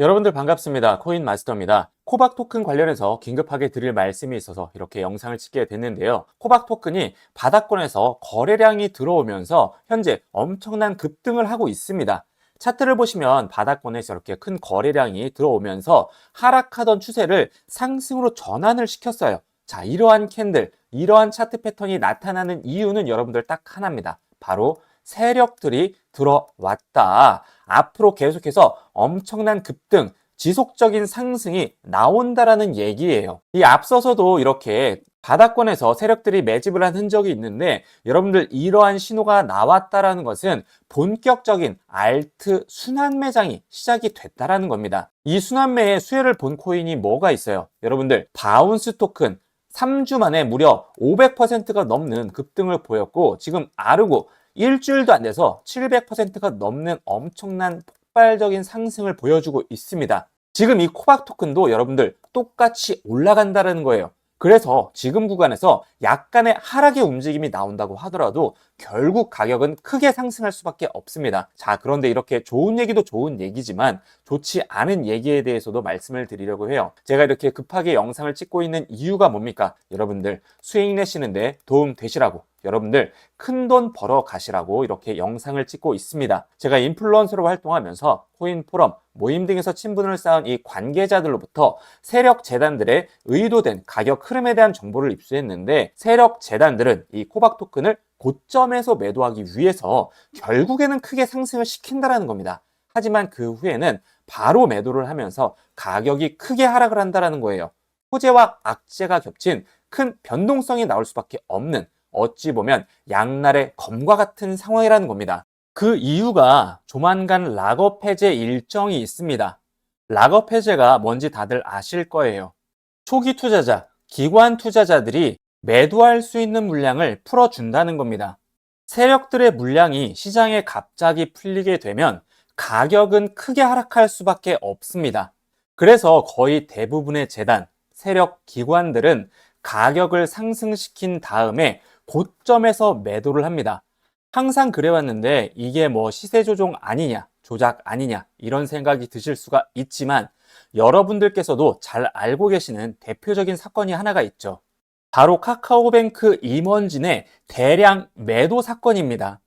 여러분들 반갑습니다. 코인 마스터입니다. 코박 토큰 관련해서 긴급하게 드릴 말씀이 있어서 이렇게 영상을 찍게 됐는데요. 코박 토큰이 바닥권에서 거래량이 들어오면서 현재 엄청난 급등을 하고 있습니다. 차트를 보시면 바닥권에서 이렇게 큰 거래량이 들어오면서 하락하던 추세를 상승으로 전환을 시켰어요. 자, 이러한 캔들, 이러한 차트 패턴이 나타나는 이유는 여러분들 딱 하나입니다. 바로 세력들이 들어왔다. 앞으로 계속해서 엄청난 급등, 지속적인 상승이 나온다라는 얘기예요. 이 앞서서도 이렇게 바닥권에서 세력들이 매집을 한 흔적이 있는데 여러분들 이러한 신호가 나왔다라는 것은 본격적인 알트 순환 매장이 시작이 됐다라는 겁니다. 이 순환매의 수혜를 본 코인이 뭐가 있어요? 여러분들 바운스 토큰 3주 만에 무려 500%가 넘는 급등을 보였고 지금 아르고 일주일도 안 돼서 700%가 넘는 엄청난 폭발적인 상승을 보여주고 있습니다. 지금 이 코박 토큰도 여러분들 똑같이 올라간다는 거예요. 그래서 지금 구간에서 약간의 하락의 움직임이 나온다고 하더라도 결국 가격은 크게 상승할 수밖에 없습니다. 자, 그런데 이렇게 좋은 얘기도 좋은 얘기지만 좋지 않은 얘기에 대해서도 말씀을 드리려고 해요. 제가 이렇게 급하게 영상을 찍고 있는 이유가 뭡니까? 여러분들 수익 내시는데 도움 되시라고 여러분들 큰 돈 벌어 가시라고 이렇게 영상을 찍고 있습니다. 제가 인플루언서로 활동하면서 코인 포럼, 모임 등에서 친분을 쌓은 이 관계자들로부터 세력 재단들의 의도된 가격 흐름에 대한 정보를 입수했는데 세력 재단들은 이 코박 토큰을 고점에서 매도하기 위해서 결국에는 크게 상승을 시킨다라는 겁니다. 하지만 그 후에는 바로 매도를 하면서 가격이 크게 하락을 한다라는 거예요. 호재와 악재가 겹친 큰 변동성이 나올 수밖에 없는 어찌 보면 양날의 검과 같은 상황이라는 겁니다. 그 이유가 조만간 락업 해제 일정이 있습니다. 락업 해제가 뭔지 다들 아실 거예요. 초기 투자자, 기관 투자자들이 매도할 수 있는 물량을 풀어준다는 겁니다. 세력들의 물량이 시장에 갑자기 풀리게 되면 가격은 크게 하락할 수밖에 없습니다. 그래서 거의 대부분의 재단, 세력 기관들은 가격을 상승시킨 다음에 고점에서 매도를 합니다. 항상 그래왔는데 이게 뭐 시세 조종 아니냐, 조작 아니냐, 이런 생각이 드실 수가 있지만 여러분들께서도 잘 알고 계시는 대표적인 사건이 하나가 있죠. 바로 카카오뱅크 임원진의 대량 매도 사건입니다.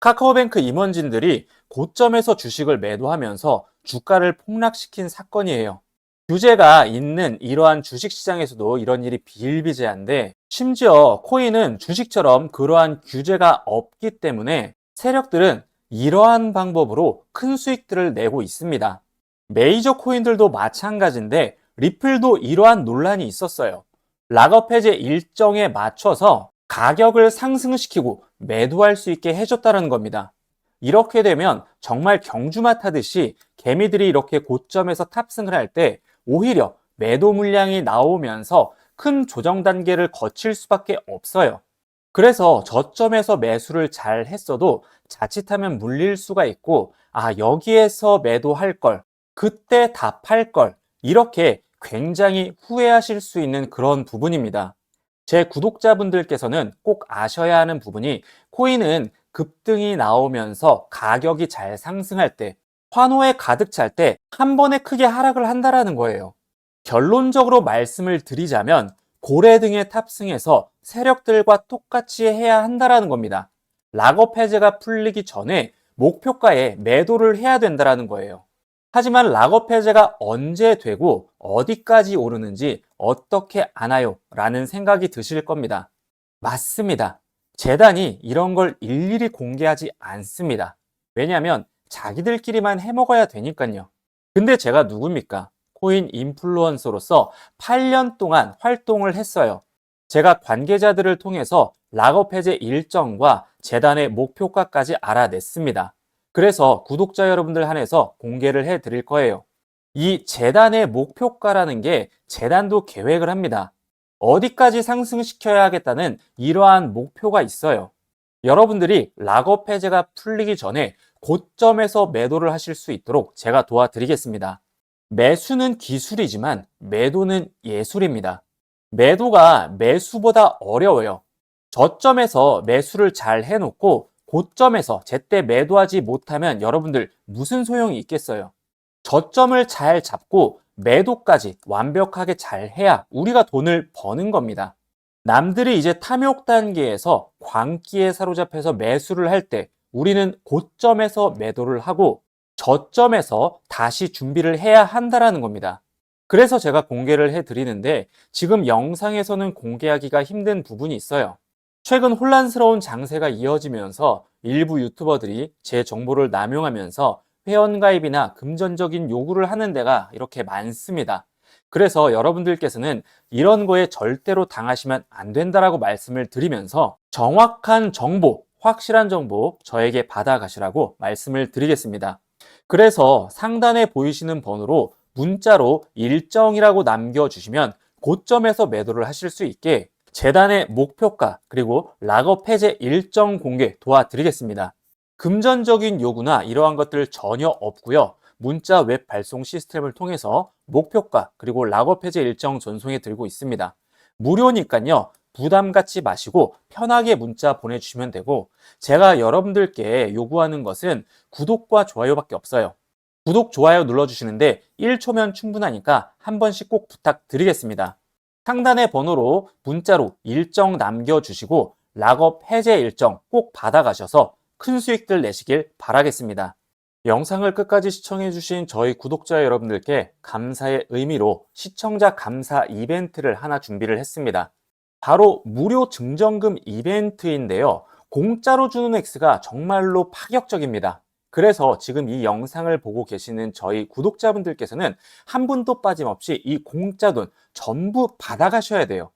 카카오뱅크 임원진들이 고점에서 주식을 매도하면서 주가를 폭락시킨 사건이에요. 규제가 있는 이러한 주식시장에서도 이런 일이 비일비재한데 심지어 코인은 주식처럼 그러한 규제가 없기 때문에 세력들은 이러한 방법으로 큰 수익들을 내고 있습니다. 메이저 코인들도 마찬가지인데 리플도 이러한 논란이 있었어요. 락업 해제 일정에 맞춰서 가격을 상승시키고 매도할 수 있게 해줬다는 겁니다. 이렇게 되면 정말 경주마 타듯이 개미들이 이렇게 고점에서 탑승을 할 때 오히려 매도 물량이 나오면서 큰 조정 단계를 거칠 수밖에 없어요. 그래서 저점에서 매수를 잘 했어도 자칫하면 물릴 수가 있고, 아, 여기에서 매도할 걸, 그때 다 팔 걸, 이렇게 굉장히 후회하실 수 있는 그런 부분입니다. 제 구독자분들께서는 꼭 아셔야 하는 부분이 코인은 급등이 나오면서 가격이 잘 상승할 때, 환호에 가득 찰 때 한 번에 크게 하락을 한다라는 거예요. 결론적으로 말씀을 드리자면 고래 등에 탑승해서 세력들과 똑같이 해야 한다라는 겁니다. 락업 해제가 풀리기 전에 목표가에 매도를 해야 된다라는 거예요. 하지만 락업 해제가 언제 되고 어디까지 오르는지 어떻게 아나요? 라는 생각이 드실 겁니다. 맞습니다. 재단이 이런 걸 일일이 공개하지 않습니다. 왜냐하면 자기들끼리만 해먹어야 되니까요. 근데 제가 누굽니까? 코인 인플루언서로서 8년 동안 활동을 했어요. 제가 관계자들을 통해서 락업 해제 일정과 재단의 목표가까지 알아냈습니다. 그래서 구독자 여러분들 한해서 공개를 해 드릴 거예요. 이 재단의 목표가라는 게 재단도 계획을 합니다. 어디까지 상승시켜야 하겠다는 이러한 목표가 있어요. 여러분들이 락업 해제가 풀리기 전에 고점에서 매도를 하실 수 있도록 제가 도와드리겠습니다. 매수는 기술이지만 매도는 예술입니다. 매도가 매수보다 어려워요. 저점에서 매수를 잘 해놓고 고점에서 제때 매도하지 못하면 여러분들 무슨 소용이 있겠어요? 저점을 잘 잡고 매도까지 완벽하게 잘 해야 우리가 돈을 버는 겁니다. 남들이 이제 탐욕 단계에서 광기에 사로잡혀서 매수를 할 때 우리는 고점에서 매도를 하고 저점에서 다시 준비를 해야 한다라는 겁니다. 그래서 제가 공개를 해 드리는데 지금 영상에서는 공개하기가 힘든 부분이 있어요. 최근 혼란스러운 장세가 이어지면서 일부 유튜버들이 제 정보를 남용하면서 회원가입이나 금전적인 요구를 하는 데가 이렇게 많습니다. 그래서 여러분들께서는 이런 거에 절대로 당하시면 안 된다라고 말씀을 드리면서 정확한 정보, 확실한 정보 저에게 받아가시라고 말씀을 드리겠습니다. 그래서 상단에 보이시는 번호로 문자로 일정이라고 남겨주시면 고점에서 매도를 하실 수 있게 재단의 목표가 그리고 락업 해제 일정 공개 도와드리겠습니다. 금전적인 요구나 이러한 것들 전혀 없고요. 문자 웹 발송 시스템을 통해서 목표가 그리고 락업 해제 일정 전송해 드리고 있습니다. 무료니까요. 부담 갖지 마시고 편하게 문자 보내주시면 되고 제가 여러분들께 요구하는 것은 구독과 좋아요밖에 없어요. 구독, 좋아요 눌러주시는데 1초면 충분하니까 한 번씩 꼭 부탁드리겠습니다. 상단의 번호로 문자로 일정 남겨주시고 락업 해제 일정 꼭 받아가셔서 큰 수익들 내시길 바라겠습니다. 영상을 끝까지 시청해주신 저희 구독자 여러분들께 감사의 의미로 시청자 감사 이벤트를 하나 준비를 했습니다. 바로 무료 증정금 이벤트인데요. 공짜로 주는 X가 정말로 파격적입니다. 그래서 지금 이 영상을 보고 계시는 저희 구독자분들께서는 한 분도 빠짐없이 이 공짜 돈 전부 받아가셔야 돼요.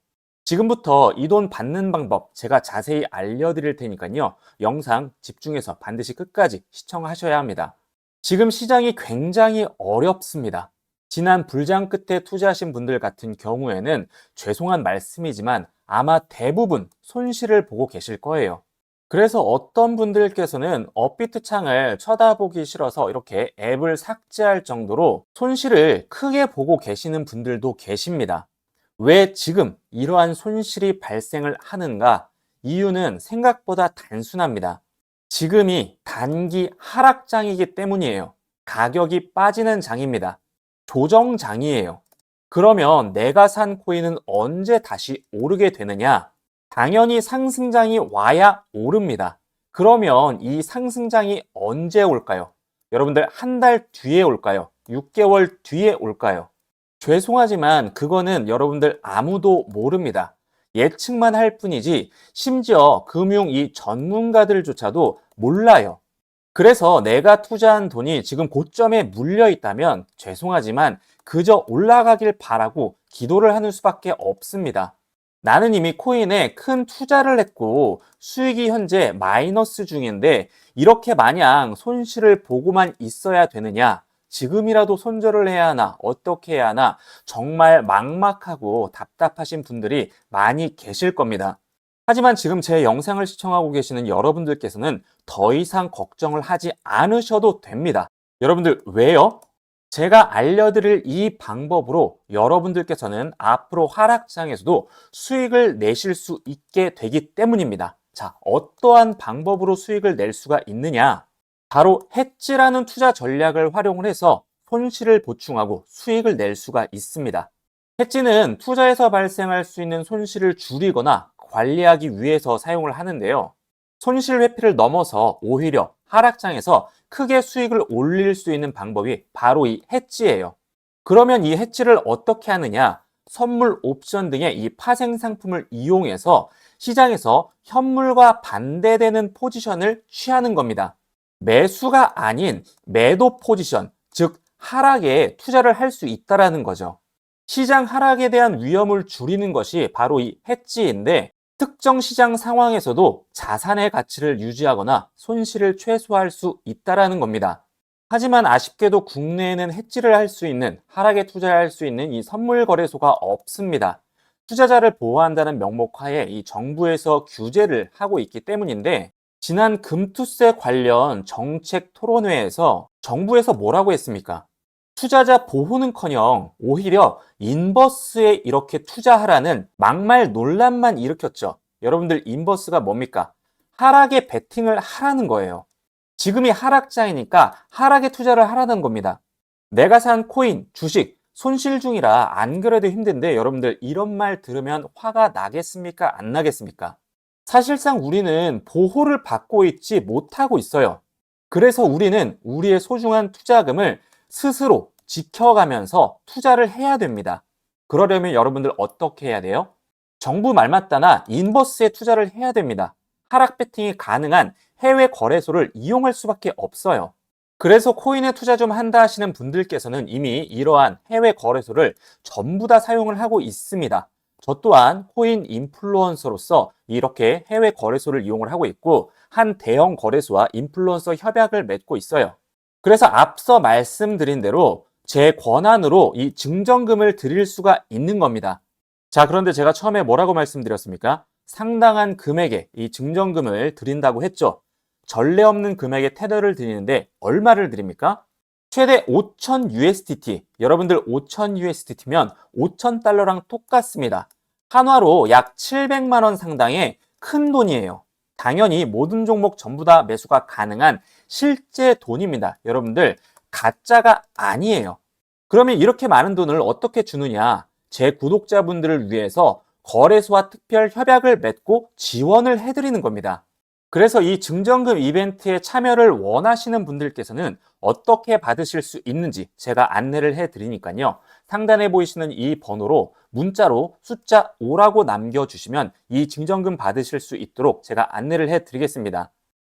지금부터 이 돈 받는 방법 제가 자세히 알려드릴 테니까요. 영상 집중해서 반드시 끝까지 시청하셔야 합니다. 지금 시장이 굉장히 어렵습니다. 지난 불장 끝에 투자하신 분들 같은 경우에는 죄송한 말씀이지만 아마 대부분 손실을 보고 계실 거예요. 그래서 어떤 분들께서는 업비트 창을 쳐다보기 싫어서 이렇게 앱을 삭제할 정도로 손실을 크게 보고 계시는 분들도 계십니다. 왜 지금 이러한 손실이 발생을 하는가? 이유는 생각보다 단순합니다. 지금이 단기 하락장이기 때문이에요. 가격이 빠지는 장입니다. 조정장이에요. 그러면 내가 산 코인은 언제 다시 오르게 되느냐? 당연히 상승장이 와야 오릅니다. 그러면 이 상승장이 언제 올까요? 여러분들 한 달 뒤에 올까요? 6개월 뒤에 올까요? 죄송하지만 그거는 여러분들 아무도 모릅니다. 예측만 할 뿐이지 심지어 금융 이 전문가들조차도 몰라요. 그래서 내가 투자한 돈이 지금 고점에 물려 있다면 죄송하지만 그저 올라가길 바라고 기도를 하는 수밖에 없습니다. 나는 이미 코인에 큰 투자를 했고 수익이 현재 마이너스 중인데 이렇게 마냥 손실을 보고만 있어야 되느냐? 지금이라도 손절을 해야 하나? 어떻게 해야 하나? 정말 막막하고 답답하신 분들이 많이 계실 겁니다. 하지만 지금 제 영상을 시청하고 계시는 여러분들께서는 더 이상 걱정을 하지 않으셔도 됩니다. 여러분들 왜요? 제가 알려드릴 이 방법으로 여러분들께서는 앞으로 하락장에서도 수익을 내실 수 있게 되기 때문입니다. 자, 어떠한 방법으로 수익을 낼 수가 있느냐? 바로 해지라는 투자 전략을 활용을 해서 손실을 보충하고 수익을 낼 수가 있습니다. 해지는 투자에서 발생할 수 있는 손실을 줄이거나 관리하기 위해서 사용을 하는데요. 손실 회피를 넘어서 오히려 하락장에서 크게 수익을 올릴 수 있는 방법이 바로 이 해지예요. 그러면 이 해지를 어떻게 하느냐? 선물 옵션 등의 이 파생 상품을 이용해서 시장에서 현물과 반대되는 포지션을 취하는 겁니다. 매수가 아닌 매도 포지션, 즉 하락에 투자를 할 수 있다라는 거죠. 시장 하락에 대한 위험을 줄이는 것이 바로 이 해지인데 특정 시장 상황에서도 자산의 가치를 유지하거나 손실을 최소화할 수 있다라는 겁니다. 하지만 아쉽게도 국내에는 해지를 할 수 있는 하락에 투자할 수 있는 이 선물 거래소가 없습니다. 투자자를 보호한다는 명목 하에 이 정부에서 규제를 하고 있기 때문인데 지난 금투세 관련 정책 토론회에서 정부에서 뭐라고 했습니까? 투자자 보호는커녕 오히려 인버스에 이렇게 투자하라는 막말 논란만 일으켰죠. 여러분들 인버스가 뭡니까? 하락에 베팅을 하라는 거예요. 지금이 하락장이니까 하락에 투자를 하라는 겁니다. 내가 산 코인, 주식, 손실 중이라 안 그래도 힘든데 여러분들 이런 말 들으면 화가 나겠습니까? 안 나겠습니까? 사실상 우리는 보호를 받고 있지 못하고 있어요. 그래서 우리는 우리의 소중한 투자금을 스스로 지켜가면서 투자를 해야 됩니다. 그러려면 여러분들 어떻게 해야 돼요? 정부 말맞다나 인버스에 투자를 해야 됩니다. 하락 베팅이 가능한 해외 거래소를 이용할 수밖에 없어요. 그래서 코인에 투자 좀 한다 하시는 분들께서는 이미 이러한 해외 거래소를 전부 다 사용을 하고 있습니다. 저 또한 코인 인플루언서로서 이렇게 해외 거래소를 이용을 하고 있고 한 대형 거래소와 인플루언서 협약을 맺고 있어요. 그래서 앞서 말씀드린 대로 제 권한으로 이 증정금을 드릴 수가 있는 겁니다. 자, 그런데 제가 처음에 뭐라고 말씀드렸습니까? 상당한 금액의 이 증정금을 드린다고 했죠. 전례 없는 금액의 테더를 드리는데 얼마를 드립니까? 최대 5,000 USDT. 여러분들 5,000 USDT면 5,000 달러랑 똑같습니다. 한화로 약 700만 원 상당의 큰 돈이에요. 당연히 모든 종목 전부 다 매수가 가능한 실제 돈입니다. 여러분들 가짜가 아니에요. 그러면 이렇게 많은 돈을 어떻게 주느냐? 제 구독자분들을 위해서 거래소와 특별 협약을 맺고 지원을 해드리는 겁니다. 그래서 이 증정금 이벤트에 참여를 원하시는 분들께서는 어떻게 받으실 수 있는지 제가 안내를 해드리니까요. 상단에 보이시는 이 번호로 문자로 숫자 5라고 남겨주시면 이 증정금 받으실 수 있도록 제가 안내를 해드리겠습니다.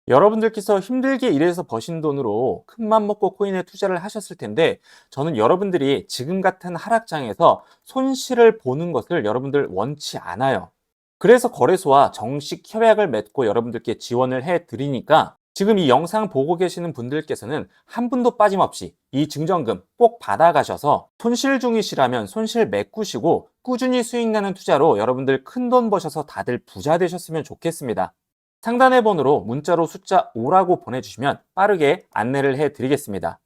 여러분들께서 힘들게 일해서 버신 돈으로 큰맘 먹고 코인에 투자를 하셨을 텐데 저는 여러분들이 지금 같은 하락장에서 손실을 보는 것을 여러분들 원치 않아요. 그래서 거래소와 정식 협약을 맺고 여러분들께 지원을 해 드리니까 지금 이 영상 보고 계시는 분들께서는 한 분도 빠짐없이 이 증정금 꼭 받아가셔서 손실 중이시라면 손실 메꾸시고 꾸준히 수익 나는 투자로 여러분들 큰 돈 버셔서 다들 부자 되셨으면 좋겠습니다. 상단의 번호로 문자로 숫자 5라고 보내주시면 빠르게 안내를 해 드리겠습니다.